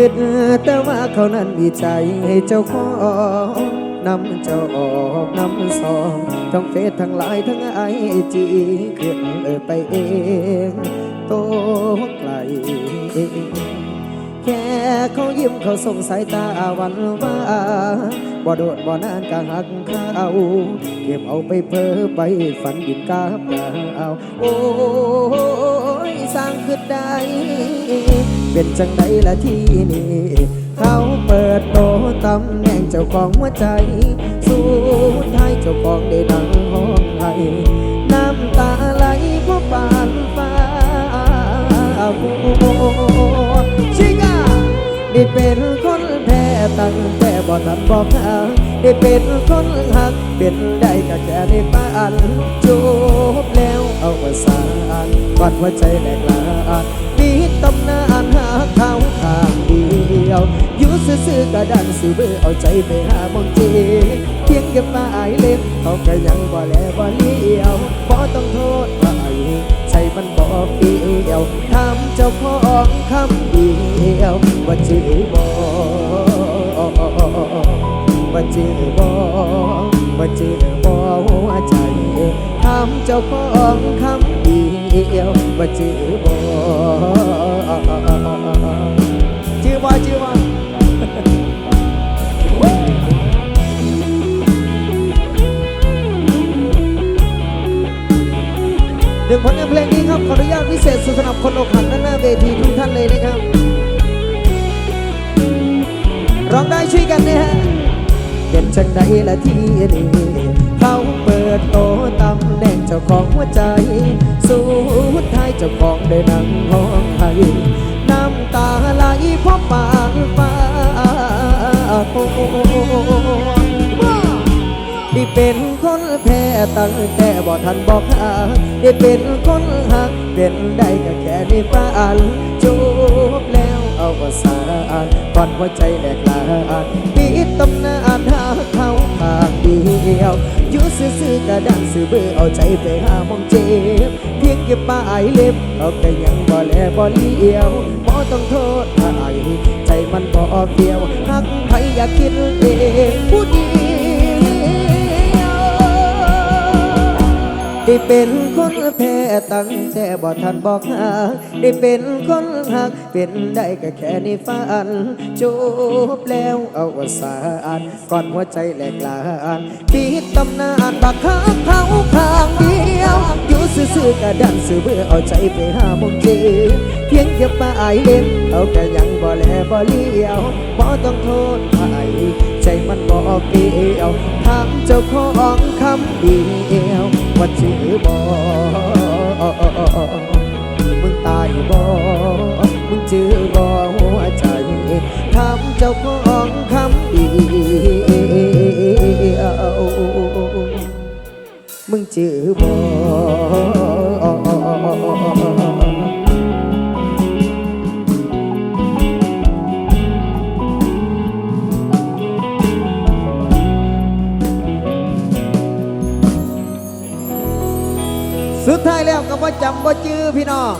คิดแต่ว่าเขานั้นมีใจให้เจ้าของนำเจ้าออกนำสองทั้งเฟซทั้งไลน์ทั้งไอจีขึ้นเออไปเองโตไกลแค่เขายิ้มเขาส่งสายตาหวันว่าบ่โดดบ่นานกะหักเขาเก็บเอาไปเพ้อไปฝันดินกาบดาวโอ้ยสร้างขึ้นได้ เป็นจังไดละที่นี่เขาเปิดโตตำแหน่งเจ้าของหัวใจสู้ท้ายเจ้าของได้ดังห้องไห้น้ำตาไหลเพราะปานฟ้าบัวชิงาได้เป็นคนแพ้ตั้งแต่บ่ทันบอกหาได้เป็นคนหักเป็นได้ก็แค่ในฝันจบแล้วเอาประสานวัดหัวใจแหลกลานปิดตำนาน อยู่ซื่อๆก็ดันสิเบื่อเอาใจไปหามองเจเพียงแค่ปลายเล็บเขาก็ยังบ่แลบ่เลี้ยวบ่ต้องโทษไปใจมันบ่เปรี้ยวทำเจ้าของคำเดียวว่าจือบ่ว่าจือบ่ว่าจือบ่หัวใจทำเจ้าของคำเดียวว่าจือบ่ หนึ่งผลงานเพลงนี้ครับขออนุญาตพิเศษสุดสำหรับคนอกหักด้านหน้าเวทีทุกท่านเลยนะครับร้องได้ช่วยกันนะฮะเป็นจังใดละที่นี่เขาเปิดโตตำแหน่งเจ้าของหัวใจสู้ท้ายเจ้าของได้นั่งห้องไห้น้ำตาไหลเพราะปากฟ้า คนแพ้ตั้งแต่บ่ทันบอกหาได้เป็นคนหักเป็นได้ก็แค่ในฝันจบแล้วเอาว่าสานก่อนหัวใจแหลกลานปิดตำนานหาเขาขางเดียวอยู่ซื่อๆกระดังซื่อเบื่อเอาใจไปหามองเจ็บเพียงเก็บปลายเล็บเอาแต่ยังบ่แลบ่เลี้ยวบ่ต้องโทษใครใจมันบ่เฟียวหักใครอยากคิดเองผู้ดี ได้เป็นคนแพ้ตั้งแต่บ่ทันบอกหาได้เป็นคนหักเป็นได้ก็แค่ในฝันจบแล้วเอาสานก่อนหัวใจแหลกลานปิดตำนานบักคักเขาข้างเดียวอยู่ซื่อๆกระดันซื่อเบื่อเอาใจไปหาหมองเจเพียงแค่ปลายเล็บเอาก็ยังบ่แลบ่เลี้ยวบ่ต้องโทษใครใจมันบ่เปรี้ยวถามเจ้าของคำดี ว่าชื่อบ่มึงตายบ่มึงชื่อบ่หัวใจทำเจ้าของคำเดียวมึงชื่อบ่ สุดท้ายแล้วก็บ่จำบ่จื้อพี่น้อง